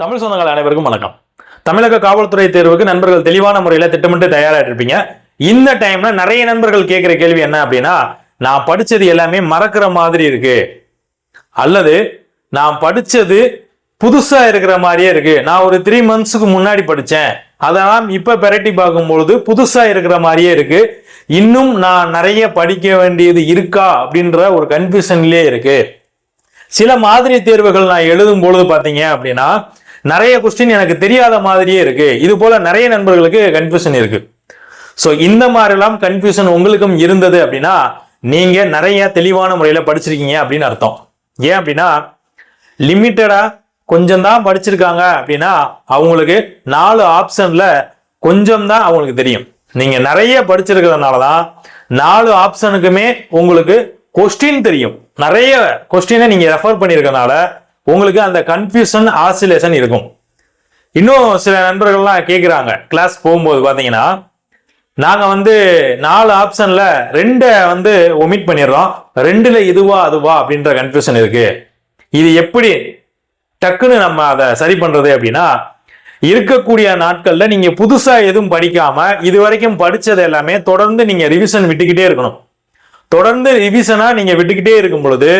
தமிழ் சொந்தங்கள் அனைவருக்கும் வணக்கம். தமிழக காவல்துறை தேர்வுக்கு நண்பர்கள் தெளிவான முறையில் திட்டமிட்டு தயாராகிட்டு இருப்பீங்க இந்த டைம்ல நிறைய நண்பர்கள் கேட்குற கேள்வி என்ன அப்படின்னா நான் படிச்சது எல்லாமே மறக்கிற மாதிரி இருக்கு. அல்லது நான் படிச்சது புதுசா இருக்கிற மாதிரியே இருக்கு. நான் ஒரு த்ரீ மந்த்ஸுக்கு முன்னாடி படித்தேன் அதெல்லாம் இப்ப பெரட்டி பார்க்கும்பொழுது புதுசா இருக்கிற மாதிரியே இருக்கு. இன்னும் நான் நிறைய படிக்க வேண்டியது இருக்கா அப்படின்ற ஒரு கன்ஃபியூஷன்லயே இருக்கு. சில மாதிரி தேர்வுகள் நான் எழுதும் பொழுது பார்த்தீங்க அப்படின்னா நிறைய கொஸ்டின் எனக்கு தெரியாத மாதிரியே இருக்கு. இது போல நிறைய நண்பர்களுக்கு கன்ஃபியூஷன் இருக்கு. ஸோ இந்த மாதிரிலாம் கன்ஃபியூஷன் உங்களுக்கும் இருந்தது அப்படின்னா நீங்க நிறைய தெளிவான முறையில் படிச்சிருக்கீங்க அப்படின்னு அர்த்தம். ஏன் அப்படின்னா லிமிட்டடா கொஞ்சம் தான் படிச்சிருக்காங்க அப்படின்னா அவங்களுக்கு நாலு ஆப்ஷன்ல கொஞ்சம் தான் அவங்களுக்கு தெரியும். நீங்க நிறைய படிச்சிருக்கிறதுனால தான் நாலு ஆப்ஷனுக்குமே உங்களுக்கு கொஸ்டின் தெரியும். நிறைய கொஸ்டினை நீங்க ரெஃபர் பண்ணியிருக்கனால உங்களுக்கு அந்த கன்ஃபியூஷன் ஆசிலேஷன் இருக்கும். இன்னும் சில நண்பர்கள்லாம் கேட்குறாங்க கிளாஸ் போகும்போது பார்த்தீங்கன்னா நாங்கள் வந்து நாலு ஆப்ஷனில் ரெண்டை வந்து ஒமிட் பண்ணிடுறோம். ரெண்டில் இதுவா அதுவா அப்படின்ற கன்ஃபியூஷன் இருக்குது இது எப்படி டக்குன்னு நம்ம அதை சரி பண்ணுறது அப்படின்னா இருக்கக்கூடிய நாட்களில் நீங்கள் புதுசாக எதுவும் படிக்காமல் இது வரைக்கும் படித்தது எல்லாமே தொடர்ந்து நீங்கள் ரிவிஷன் விட்டுக்கிட்டே இருக்கணும். தொடர்ந்து ரிவிஷனாக நீங்கள் விட்டுக்கிட்டே இருக்கும் பொழுது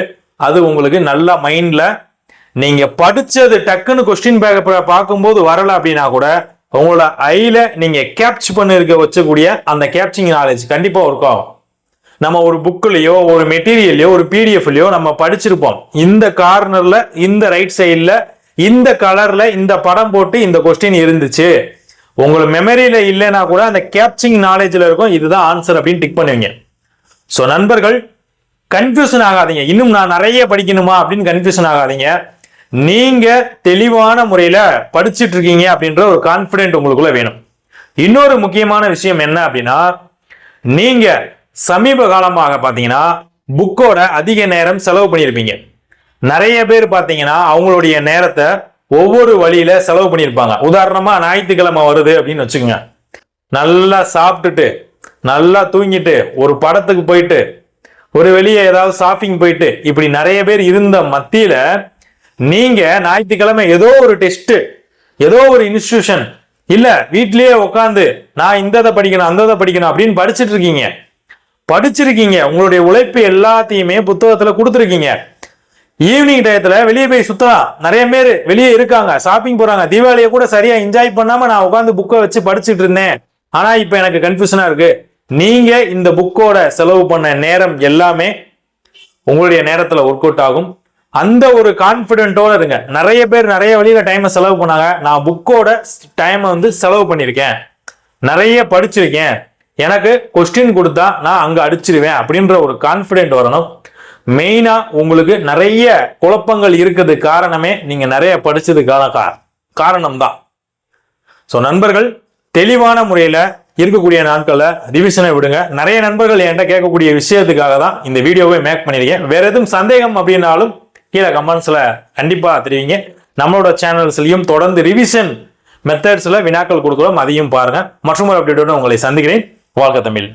அது உங்களுக்கு நல்ல மைண்டில் நீங்க படிச்சது டக்குன்னு கொஸ்டின் பேப்பரை பார்க்கும்போது வரல அப்படின்னா கூட உங்களோட ஐயில் நீங்க கேப்ச் பண்ணிருக்க வச்சக்கூடிய அந்த கேப்சிங் நாலேஜ் கண்டிப்பா இருக்கும் நம்ம ஒரு புக்லேயோ ஒரு மெட்டீரியல்லையோ ஒரு பிடிஎஃப்லையோ நம்ம படிச்சிருப்போம். இந்த கார்னர்ல இந்த ரைட் சைடில் இந்த கலர்ல இந்த படம் போட்டு இந்த கொஸ்டின் இருந்துச்சு. உங்களை மெமரியில இல்லைன்னா கூட அந்த கேப்சிங் நாலேஜ்ல இருக்கும். இதுதான் ஆன்சர் அப்படின்னு டிக் பண்ணுவீங்க. ஸோ நண்பர்கள் கன்ஃபியூஷன் ஆகாதீங்க. இன்னும் நான் நிறைய படிக்கணுமா அப்படின்னு கன்ஃபியூஷன் ஆகாதீங்க. நீங்க தெளிவான முறையில படிச்சுட்டு இருக்கீங்க அப்படின்ற ஒரு கான்பிடென்ட் உங்களுக்குள்ள வேணும். இன்னொரு முக்கியமான விஷயம் என்ன அப்படின்னா நீங்க சமீப காலமாக பார்த்தீங்கன்னா புக்கோட அதிக நேரம் செலவு பண்ணியிருப்பீங்க. நிறைய பேர் பார்த்தீங்கன்னா அவங்களுடைய நேரத்தை ஒவ்வொரு வழியில செலவு பண்ணியிருப்பாங்க. உதாரணமா ஞாயிற்றுக்கிழமை வருது அப்படின்னு வச்சுக்கோங்க. நல்லா சாப்பிட்டுட்டு நல்லா தூங்கிட்டு ஒரு படத்துக்கு போயிட்டு ஒரு வெளியே ஏதாவது ஷாப்பிங் போயிட்டு இப்படி நிறைய பேர் இருந்த மத்தியில நீங்க ஞாயிற்றுக்கிழமை ஏதோ ஒரு டெஸ்ட் ஏதோ ஒரு இன்ஸ்டிடியூஷன் இல்ல வீட்லயே உட்காந்து நான் இந்த இதை படிக்கணும் அந்த இதை படிக்கணும் அப்படின்னு படிச்சுட்டு இருக்கீங்க படிச்சிருக்கீங்க. உங்களுடைய உழைப்பு எல்லாத்தையுமே புத்தகத்துல கொடுத்துருக்கீங்க. ஈவினிங் டயத்துல வெளியே போய் சுத்தலாம் நிறைய பேர் வெளியே இருக்காங்க. ஷாப்பிங் போறாங்க. தீபாவளியை கூட சரியா என்ஜாய் பண்ணாம நான் உட்காந்து புக்கை வச்சு படிச்சுட்டு இருந்தேன் ஆனா இப்ப எனக்கு கன்ஃபியூஷனா இருக்கு. நீங்க இந்த புக்கோட செலவு பண்ண நேரம் எல்லாமே உங்களுடைய நேரத்துல ஒர்க் அவுட் ஆகும். அந்த ஒரு கான்ஃபிடென்ட்டோடு இருங்க. நிறைய பேர் நிறைய வழியில டைமை செலவு பண்ணாங்க. நான் புக்கோட டைமை வந்து செலவு பண்ணியிருக்கேன். நிறைய படிச்சிருக்கேன். எனக்கு கொஸ்டின் கொடுத்தா நான் அங்கே அடிச்சிருவேன் அப்படின்ற ஒரு கான்ஃபிடென்ட் வரணும். மெயினாக உங்களுக்கு நிறைய குழப்பங்கள் இருக்குது காரணமே நீங்கள் நிறைய படித்ததுக்கான கா- காரணம் தான் ஸோ நண்பர்கள் தெளிவான முறையில் இருக்கக்கூடிய நாட்களில் ரிவிஷனை விடுங்க. நிறைய நண்பர்கள் என்கிட்ட கேட்கக்கூடிய விஷயத்துக்காக தான் இந்த வீடியோவை மேக் பண்ணியிருக்கேன். வேற எதுவும் சந்தேகம் அப்படின்னாலும் கீழே கமெண்ட்ஸில் கண்டிப்பாக தெரிவிங்க. நம்மளோட சேனல்ஸ்லையும் தொடர்ந்து ரிவிஷன் மெத்தட்ஸில் வினாக்கள் கொடுக்குறோம். அதையும் பாருங்கள் மற்றும் ஒரு அப்டேட்டோட உங்களை சந்திக்கிறேன். வாழ்க தமிழ்.